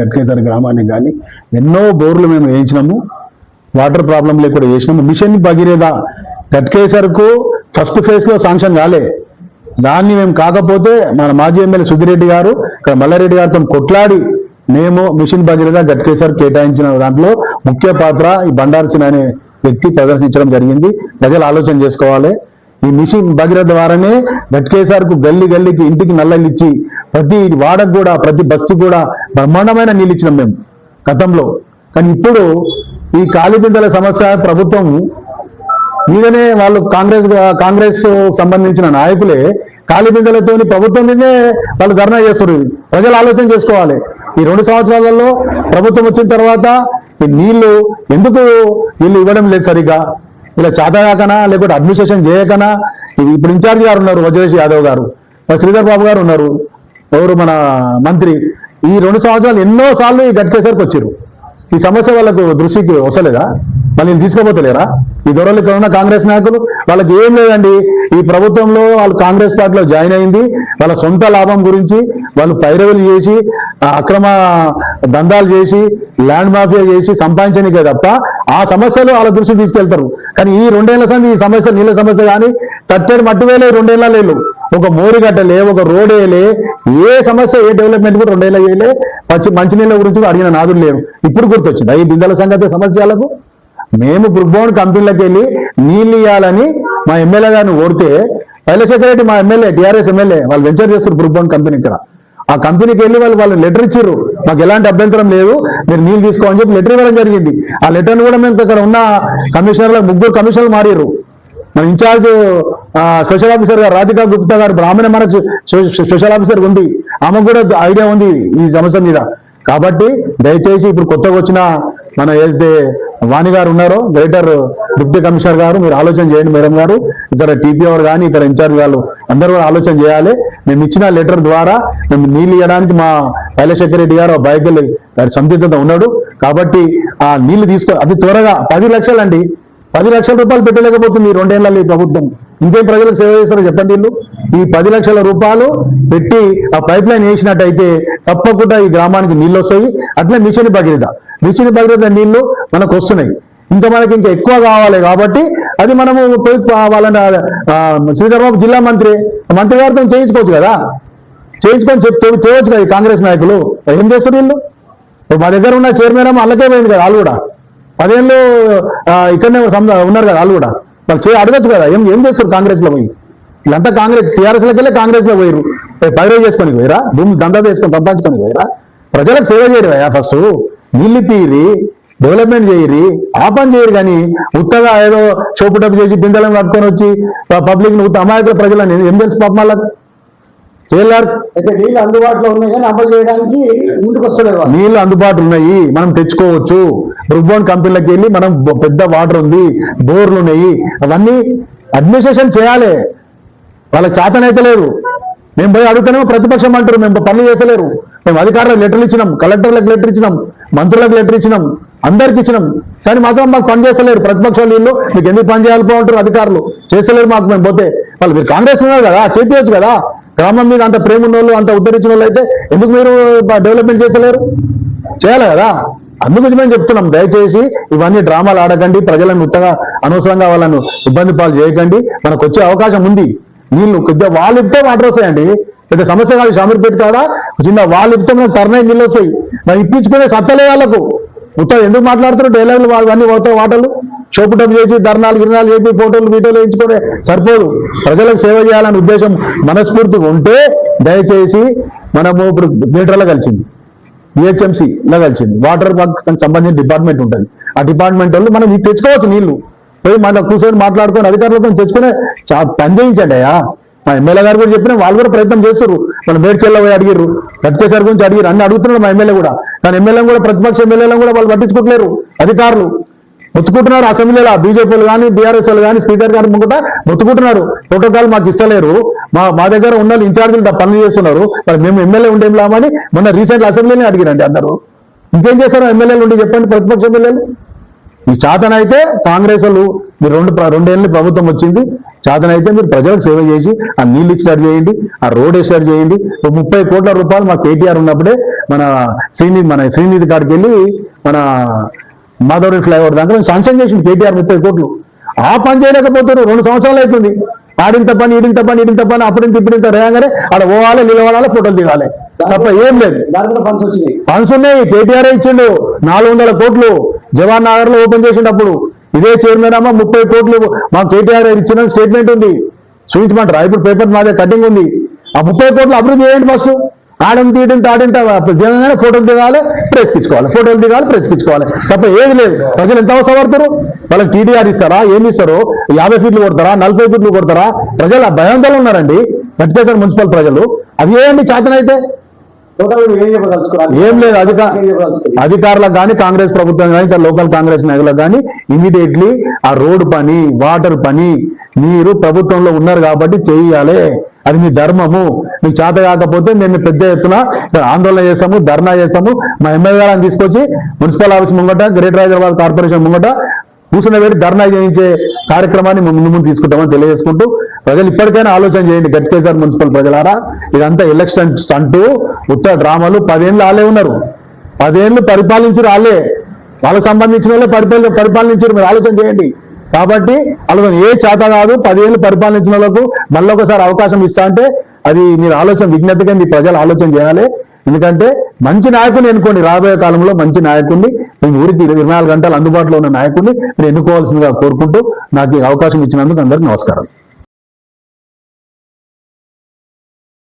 గట్కేసరి గ్రామానికి కానీ ఎన్నో బోర్లు మేము వేయించినాము. వాటర్ ప్రాబ్లం లేకుండా చేసినాము మిషన్ భగీరథ గట్కేసర్కు ఫస్ట్ ఫేజ్లో శాంక్షన్ కాలే. దాన్ని మేము కాకపోతే మన మాజీ ఎమ్మెల్యే సుధిరెడ్డి గారు ఇక్కడ మల్లారెడ్డి గారితో కొట్లాడి మేము మిషన్ భగీరథ గట్కేసర్ కేటాయించిన దాంట్లో ముఖ్య పాత్ర ఈ బండారు అనే వ్యక్తి ప్రదర్శించడం జరిగింది. ప్రజలు ఆలోచన చేసుకోవాలి. ఈ మిషన్ భగీరథ ద్వారానే గట్కేసర్కు గల్లి గల్లికి ఇంటికి నల్లలు ఇచ్చి ప్రతి వాడకు కూడా ప్రతి బస్సు కూడా బ్రహ్మాండమైన నీళ్ళు ఇచ్చినాం మేము గతంలో. కానీ ఇప్పుడు ఈ కాలిబిందల సమస్య ప్రభుత్వం మీదనే వాళ్ళు కాంగ్రెస్ కాంగ్రెస్ సంబంధించిన నాయకులే కాలిబిందలతో ప్రభుత్వం మీదే వాళ్ళు ధర్నా చేస్తున్నారు ప్రజలు ఆలోచన చేసుకోవాలి. ఈ రెండు సంవత్సరాలలో ప్రభుత్వం వచ్చిన తర్వాత ఈ నీళ్ళు ఎందుకు వీళ్ళు ఇవ్వడం లేదు సరిగా? ఇలా చేతగాకనా? లేకపోతే అడ్మినిస్ట్రేషన్ చేయకనా? ఇది ఇప్పుడు ఇన్ఛార్జ్ గారు ఉన్నారు వజ్రేష్ యాదవ్ గారు. శ్రీధర్ బాబు గారు ఉన్నారు. ఎవరు? మన మంత్రి. ఈ రెండు సంవత్సరాలు ఎన్నో సార్లు ఈ గట్కేసరికి వచ్చారు. ఈ సమస్య వాళ్ళకు దృష్టికి వస్తలేదా? మళ్ళీ తీసుకోపోతలేరా ఈ దొరలు ఇక్కడ ఉన్న కాంగ్రెస్ నాయకులు వాళ్ళకి ఏం లేదండి. ఈ ప్రభుత్వంలో వాళ్ళు కాంగ్రెస్ పార్టీలో జాయిన్ అయింది. వాళ్ళ సొంత లాభం గురించి వాళ్ళు పైరవులు చేసి అక్రమ దందాలు చేసి ల్యాండ్ మాఫియా చేసి సంపాదించనికే తప్ప ఆ సమస్యలు వాళ్ళ దృష్టికి తీసుకెళ్తారు. కానీ ఈ రెండేళ్ళ సంది ఈ సమస్య నీళ్ళ సమస్య కానీ తట్టేడు మట్టువేలే రెండేళ్ళ లేలు ఒక మోరిగట్టలే ఒక రోడ్ వేయలే ఏ సమస్య ఏ డెవలప్మెంట్ కూడా రెండేళ్ళ వేయలే. పచ్చి మంచినీళ్ళ గురించి అడిగిన నాదులు లేరు. ఇప్పుడు గుర్తొచ్చింది? ఈ బిందెల సంగతి సమస్యలకు? మేము బ్రుక్బోన్ కంపెనీలకు వెళ్ళి నీళ్ళు ఇవ్వాలని మా ఎమ్మెల్యే గారిని ఓడితే శైలశేఖర రెడ్డి మా ఎమ్మెల్యే టీఆర్ఎస్ ఎమ్మెల్యే వాళ్ళు వెంచర్ చేస్తారు బ్రుక్బోన్ కంపెనీ ఇక్కడ. ఆ కంపెనీకి వెళ్ళి వాళ్ళు వాళ్ళు లెటర్ ఇచ్చారు మాకు ఎలాంటి అభ్యంతరం లేదు. మీరు నీళ్ళు తీసుకోమని చెప్పి లెటర్ ఇవ్వడం జరిగింది. ఆ లెటర్ని కూడా మేము ఇక్కడ ఉన్న కమిషనర్లు ముగ్గురు కమిషనర్లు మారారు మన ఇన్ఛార్జ్ స్పెషల్ ఆఫీసర్ గారు రాధికా గుప్తా గారు బ్రాహ్మణ మన స్పెషల్ ఆఫీసర్ ఉంది. ఆమెకు కూడా ఐడియా ఉంది ఈ సమస్య మీద. కాబట్టి దయచేసి ఇప్పుడు కొత్తగా వచ్చిన మన ఏదైతే వాణి గారు ఉన్నారో గ్రేటర్ డిప్యూటీ కమిషనర్ గారు మీరు ఆలోచన చేయండి మేడం గారు. ఇక్కడ టీపీఆర్ కానీ ఇక్కడ ఇన్ఛార్జ్ వాళ్ళు అందరూ కూడా ఆలోచన చేయాలి. మేము ఇచ్చిన లెటర్ ద్వారా మేము నీళ్ళు ఇవ్వడానికి మా శైలశేఖర్ రెడ్డి గారు బైకులు గారి సంసిద్ధత ఉన్నాడు. కాబట్టి ఆ నీళ్ళు తీసుకో అది త్వరగా పది లక్షలు అండి. పది లక్షల రూపాయలు పెట్టలేకపోతుంది ఈ రెండేళ్ళలో ఈ ప్రభుత్వం. ఇంకేం ప్రజలకు సేవ చేస్తారో చెప్పండి వీళ్ళు. ఈ పది లక్షల రూపాయలు పెట్టి ఆ పైప్ లైన్ వేసినట్టయితే తప్పకుండా ఈ గ్రామానికి నీళ్ళు వస్తాయి. అట్లే మిషన్ భగీరథ మిషన్ భగీరథ నీళ్ళు మనకు వస్తున్నాయి. ఇంకా మనకి ఇంకా ఎక్కువ కావాలి కాబట్టి అది మనము పోయి వాళ్ళని శ్రీధర్బాబు జిల్లా మంత్రి మంత్రి గారితో చేయించుకోవచ్చు కదా? చేయించుకొని చెప్తే చేయవచ్చు కదా కాంగ్రెస్ నాయకులు? ఏం చేస్తారు వీళ్ళు? మా దగ్గర ఉన్న చైర్మన్ అల్లకే పోయింది కదా వాళ్ళు కూడా. పదేళ్ళు ఇక్కడనే సంద- ఉన్నారు కదా వాళ్ళు కూడా. వాళ్ళు చే అడగచ్చు కదా ఏం ఏం చేస్తారు కాంగ్రెస్లో పోయి? వీళ్ళంతా కాంగ్రెస్ టీఆర్ఎస్లోకి వెళ్ళి కాంగ్రెస్లో పోయారు పైరే చేసుకొని పోయిరా? భూమి దందా చేసుకొని సంపాదించుకొని పోయిరా? ప్రజలకు సేవ చేయరు ఫస్ట్? నీళ్ళు తీరి డెవలప్మెంట్ చేయరి ఆ పని చేయరు కానీ ఉత్తగా ఏదో చోపు డబ్బు చేసి బిందెలను పట్టుకొని వచ్చి పబ్లిక్ని ఉత్త అమాయకుల ప్రజలని ఏం తెలుసు పాపం చేయలేరు అయితే నీళ్ళు అందుబాటులో ఉన్నాయి కానీ అమలు చేయడానికి ముందుకు వస్తలేదు వాళ్ళు. నీళ్ళు అందుబాటులో ఉన్నాయి మనం తెచ్చుకోవచ్చు. బ్రుక్బోన్ కంపెనీలకు వెళ్ళి మనం పెద్ద వాటర్ ఉంది బోర్లు ఉన్నాయి. అవన్నీ అడ్మినిస్ట్రేషన్ చేయాలి. వాళ్ళకి చేతనైతే లేదు మేము పోయి అడుగుతానేమో ప్రతిపక్షం అంటారు మేము పనులు చేస్తలేరు. మేము అధికారులకు లెటర్లు ఇచ్చినాం కలెక్టర్లకు లెటర్ ఇచ్చినాం. మంత్రులకు లెటర్ ఇచ్చినాం అందరికి ఇచ్చినాం. కానీ మాత్రం మాకు పని చేస్తలేరు. ప్రతిపక్షాలు వీళ్ళు మీకు ఎందుకు పని చేయాలి అధికారులు. చేస్తలేరు మాకు మేము పోతే. వాళ్ళు మీరు కాంగ్రెస్ ఉన్నారు కదా చెప్పవచ్చు కదా. గ్రామం మీద అంత ప్రేమ ఉన్న వాళ్ళు అంత ఉద్ధరించిన వాళ్ళు అయితే ఎందుకు మీరు డెవలప్మెంట్ చేస్తలేరు? చేయాలి కదా. అందుకు మేము చెప్తున్నాం దయచేసి ఇవన్నీ డ్రామాలు ఆడకండి. ప్రజలను ఉత్తగా అనవసరంగా వాళ్ళను ఇబ్బంది పాలు చేయకండి. మనకు వచ్చే అవకాశం ఉంది. వీళ్ళు కొద్దిగా వాళ్ళు ఇస్తే వాటర్ వస్తాయండి. పెద్ద సమస్య కాదు షామీర్పేట కాడ? చిన్న వాళ్ళు ఇస్తే మనకు టర్నై నీళ్ళు వస్తాయి. మరి ఇప్పించుకునే సత్తలే వాళ్ళకు. ఉత్తగా ఎందుకు మాట్లాడుతున్నారు డైలాగులు వాళ్ళు అన్ని పోతాయి వాటలు చోపుటం చేసి ధర్నాలు గిరణాలు చేసి ఫోటోలు వీటోలు వేయించుకునే సరిపోదు. ప్రజలకు సేవ చేయాలనే ఉద్దేశం మనస్ఫూర్తిగా ఉంటే దయచేసి మనము ఇప్పుడు మీటర్లో కలిసింది. బిహెచ్ఎంసీ కలిసింది. వాటర్ వర్క్ దానికి సంబంధించిన డిపార్ట్మెంట్ ఉంటుంది. ఆ డిపార్ట్మెంట్ వాళ్ళు మనం తెచ్చుకోవచ్చు నీళ్ళు పోయి మన కూర్చొని మాట్లాడుకొని అధికారులతో తెచ్చుకునే చా పని చేయించండి అయ్యా. మా ఎమ్మెల్యే గారు కూడా చెప్పిన వాళ్ళు కూడా ప్రయత్నం చేస్తారు మన మేడ్చల్లో పోయి అడిగిర్రు. గట్కేసారి గురించి అడిగారు అన్ని అడుగుతున్నారు మా ఎమ్మెల్యే కూడా. కానీ ఎమ్మెల్యే కూడా ప్రతిపక్ష ఎమ్మెల్యేలను కూడా వాళ్ళు పట్టించుకోవట్లేరు అధికారులు మొత్తుకుంటున్నారు. అసెంబ్లీలో బీజేపీలు కానీ బీఆర్ఎస్ వాళ్ళు కానీ స్పీకర్ గారు ముంగట మొత్తుకుంటున్నారు. ప్రోటోకాల్ మాకు ఇస్తలేరు. మా మా దగ్గర ఉన్న వాళ్ళు ఇన్ఛార్జీలు పనులు చేస్తున్నారు. మరి మేము ఎమ్మెల్యే ఉండేం లామని మొన్న రీసెంట్ అసెంబ్లీని అడిగిరండి అందరూ. ఇంకేం చేస్తారు ఎమ్మెల్యేలు ఉండి చెప్పండి ప్రతిపక్ష ఎమ్మెల్యేలు? మీ చాతనైతే కాంగ్రెస్ వాళ్ళు మీరు రెండు రెండేళ్ళు ప్రభుత్వం వచ్చింది. చాతనైతే మీరు ప్రజలకు సేవ చేసి ఆ నీళ్ళు ఇచ్చినట్టు చేయండి ఆ రోడ్ వేసినట్టు చేయండి. ముప్పై కోట్ల రూపాయలు మా కేటీఆర్ ఉన్నప్పుడే మన శ్రీనిధి మన శ్రీనిధి కాడికి వెళ్ళి మన మాధవరి ఫ్లైఓవర్ మేము శాంక్షన్ చేసింది కేటీఆర్ ముప్పై కోట్లు. ఆ పని చేయలేకపోతున్నారు. రెండు సంవత్సరాలు అవుతుంది. ఆడింత పని ఈడింత పని ఈడింత పని అప్పుడింత ఇప్పుడింత రేగానే ఆడ పోవాలి నిలబడాలి ఫోటోలు దిగాలి. తప్ప ఏం లేదు. ఫండ్స్ ఉన్నాయి. కేటీఆర్ ఇచ్చిండు. నాలుగు వందల కోట్లు జవాన్ నగర్లో ఓపెన్ చేసినప్పుడు ఇదే చైర్మన్ అమ్మ ముప్పై కోట్లు మా కేటీఆర్ ఇచ్చిన స్టేట్మెంట్ ఉంది. చూపించమంటారా? ఇప్పుడు పేపర్ మాదే కటింగ్ ఉంది. ఆ ముప్పై కోట్లు అభివృద్ధి చేయండి ఫస్ట్. ఆడం తీయడం తాడింట ఫోటోలు దిగాలి ప్రెస్కి ఇచ్చుకోవాలి ఫోటోలు దిగాలి ప్రెస్కి ఇచ్చుకోవాలి తప్ప ఏది లేదు. ప్రజలు ఎంత అవసరపడతారు? వాళ్ళకి టీడీఆర్ ఇస్తారా? ఏం ఇస్తారో? యాభై ఫీట్లు కొడతారా? నలభై ఫీట్లు కొడతారా? ప్రజలు ఆ భయంతో ఉన్నారండి. గట్టికేశ్వర మున్సిపల్ ప్రజలు. అవి ఏమండి చేతనైతే? ఏం లేదు అధిక ఏం చెప్పదలుచుకోవాలి? అధికారులకు కానీ కాంగ్రెస్ ప్రభుత్వం కానీ లోకల్ కాంగ్రెస్ నాయకులకు కానీ ఇమీడియట్లీ ఆ రోడ్డు పని వాటర్ పని మీరు ప్రభుత్వంలో ఉన్నారు కాబట్టి చేయాలి. అది మీ ధర్మము. మీకు చేత కాకపోతే మేము పెద్ద ఎత్తున ఆందోళన చేస్తాము ధర్నా చేస్తాము. మా ఎమ్మెల్యే గారిని తీసుకొచ్చి మున్సిపల్ ఆఫీస్ ముంగట గ్రేటర్ హైదరాబాద్ కార్పొరేషన్ ముంగట కూర్చుని పెట్టి ధర్నా చేయించే కార్యక్రమాన్ని ముందు ముందు తీసుకుంటామని తెలియజేసుకుంటూ ప్రజలు ఇప్పటికైనా ఆలోచన చేయండి గట్కేసార్ మున్సిపల్ ప్రజలారా. ఇదంతా ఎలక్షన్ అంటూ ఉత్తర డ్రామాలు పదేళ్ళు ఆలే ఉన్నారు. పదేళ్ళు పరిపాలించారు వాళ్ళే వాళ్ళకి సంబంధించిన వాళ్ళే పరిపాలన పరిపాలించారు. మీరు ఆలోచన చేయండి. కాబట్టి అలా ఏ చేత కాదు పదేళ్ళు పరిపాలించిన వాళ్ళకు మళ్ళీ ఒకసారి అవకాశం ఇస్తా అంటే అది మీరు ఆలోచన విజ్ఞతగా మీ ప్రజలు ఆలోచన చేయాలి. ఎందుకంటే మంచి నాయకుని ఎన్నుకోండి. రాబోయే కాలంలో మంచి నాయకుడిని మీ ఊరికి ఇరవై నాలుగు గంటలు అందుబాటులో ఉన్న నాయకుడిని మీరు ఎన్నుకోవాల్సిందిగా కోరుకుంటూ నాకు ఈ అవకాశం ఇచ్చినందుకు అందరికీ నమస్కారం